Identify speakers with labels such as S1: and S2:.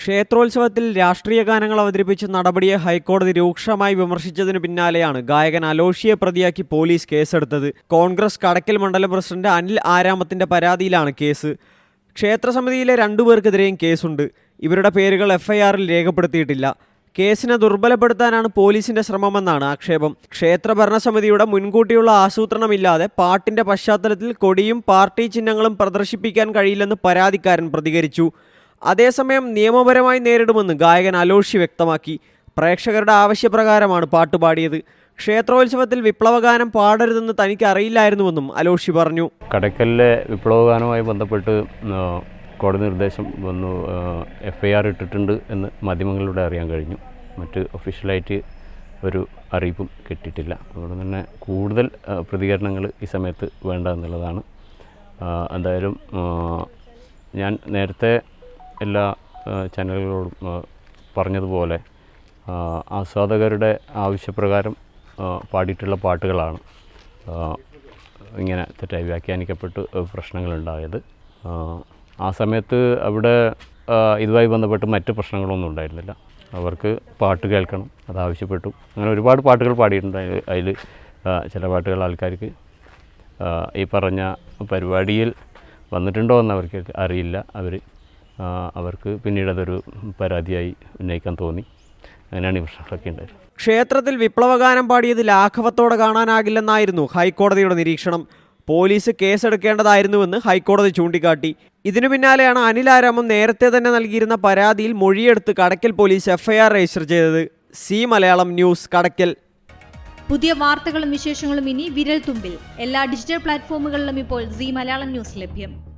S1: ക്ഷേത്രോത്സവത്തിൽ രാഷ്ട്രീയ ഗാനങ്ങൾ അവതരിപ്പിച്ച നടപടിയെ ഹൈക്കോടതി രൂക്ഷമായി വിമർശിച്ചതിന് പിന്നാലെയാണ് ഗായകൻ അലോഷിയെ പ്രതിയാക്കി പോലീസ് കേസെടുത്തത്. കോൺഗ്രസ് കടക്കൽ മണ്ഡലം പ്രസിഡന്റ് അനിൽ ആരാമത്തിന്റെ പരാതിയിലാണ് കേസ്. ക്ഷേത്രസമിതിയിലെ രണ്ടുപേർക്കെതിരെയും കേസുണ്ട്. ഇവരുടെ പേരുകൾ എഫ്ഐആറിൽ രേഖപ്പെടുത്തിയിട്ടില്ല. കേസിനെ ദുർബലപ്പെടുത്താനാണ് പോലീസിന്റെ ശ്രമമെന്നാണ് ആക്ഷേപം. ക്ഷേത്ര ഭരണസമിതിയുടെ മുൻകൂട്ടിയുള്ള ആസൂത്രണമില്ലാതെ പാട്ടിന്റെ പശ്ചാത്തലത്തിൽ കൊടിയും പാർട്ടി ചിഹ്നങ്ങളും പ്രദർശിപ്പിക്കാൻ കഴിയില്ലെന്ന് പരാതിക്കാരൻ പ്രതികരിച്ചു. അതേസമയം നിയമപരമായി നേരിടുമെന്ന് ഗായകൻ അലോഷി വ്യക്തമാക്കി. പ്രേക്ഷകരുടെ ആവശ്യപ്രകാരമാണ് പാട്ടുപാടിയത് ക്ഷേത്രോത്സവത്തിൽ വിപ്ലവഗാനം പാടരുതെന്ന് തനിക്ക് അറിയില്ലായിരുന്നുവെന്നും അലോഷി പറഞ്ഞു.
S2: കടക്കലിലെ വിപ്ലവഗാനവുമായി ബന്ധപ്പെട്ട് കോടതി നിർദ്ദേശം വന്നു. എഫ് ഐ ആർ ഇട്ടിട്ടുണ്ട് എന്ന് മാധ്യമങ്ങളിലൂടെ അറിയാൻ കഴിഞ്ഞു. മറ്റ് ഒഫീഷ്യലായിട്ട് ഒരു അറിയിപ്പും കിട്ടിയിട്ടില്ല. അതുകൊണ്ട് തന്നെ കൂടുതൽ പ്രതികരണങ്ങൾ ഈ സമയത്ത് വേണ്ട എന്നുള്ളതാണ്. എന്തായാലും ഞാൻ നേരത്തെ എല്ലാ ചാനലുകളോടും പറഞ്ഞതുപോലെ ആസ്വാദകരുടെ ആവശ്യപ്രകാരം പാടിയിട്ടുള്ള പാട്ടുകളാണ് ഇങ്ങനെ തെറ്റായി വ്യാഖ്യാനിക്കപ്പെട്ട് പ്രശ്നങ്ങളുണ്ടായത്. ആ സമയത്ത് അവിടെ ഇതുമായി ബന്ധപ്പെട്ട് മറ്റ് പ്രശ്നങ്ങളൊന്നും ഉണ്ടായിരുന്നില്ല. അവർക്ക് പാട്ട് കേൾക്കണം അതാവശ്യപ്പെട്ടു അങ്ങനെ ഒരുപാട് പാട്ടുകൾ പാടിയിട്ടുണ്ട് അതിൽ ചില പാട്ടുകൾ ആൾക്കാർക്ക് ഈ പറഞ്ഞ പരിപാടിയിൽ വന്നിട്ടുണ്ടോ എന്ന് അവർക്ക് അറിയില്ല. അവർ അവർക്ക് പിന്നീട് അതൊരു പരാതിയായി ഉന്നയിക്കാൻ തോന്നി. അങ്ങനെയാണ് ഈ പ്രശ്നങ്ങളൊക്കെ ഉണ്ടായത്.
S1: ക്ഷേത്രത്തിൽ വിപ്ലവഗാനം പാടിയത് ലാഘവത്തോടെ കാണാനാകില്ലെന്നായിരുന്നു ഹൈക്കോടതിയുടെ നിരീക്ഷണം. പോലീസ് കേസെടുക്കേണ്ടതായിരുന്നുവെന്ന് ഹൈക്കോടതി ചൂണ്ടിക്കാട്ടി. ഇതിനു പിന്നാലെയാണ് അനിൽ ആരാമം നേരത്തെ തന്നെ നൽകിയിരുന്ന പരാതിയിൽ മൊഴിയെടുത്ത് കടക്കൽ പോലീസ് എഫ്ഐആർ രജിസ്റ്റർ ചെയ്തത്. Zee Malayalam news Kadakkal.
S3: പുതിയ വാർത്തകളും വിശേഷങ്ങളും ഇനി വിരൽ തുമ്പിൽ. എല്ലാ ഡിജിറ്റൽ പ്ലാറ്റ്ഫോമുകളിലും ഇപ്പോൾ സി മലയാളം ന്യൂസ് ലഭ്യം.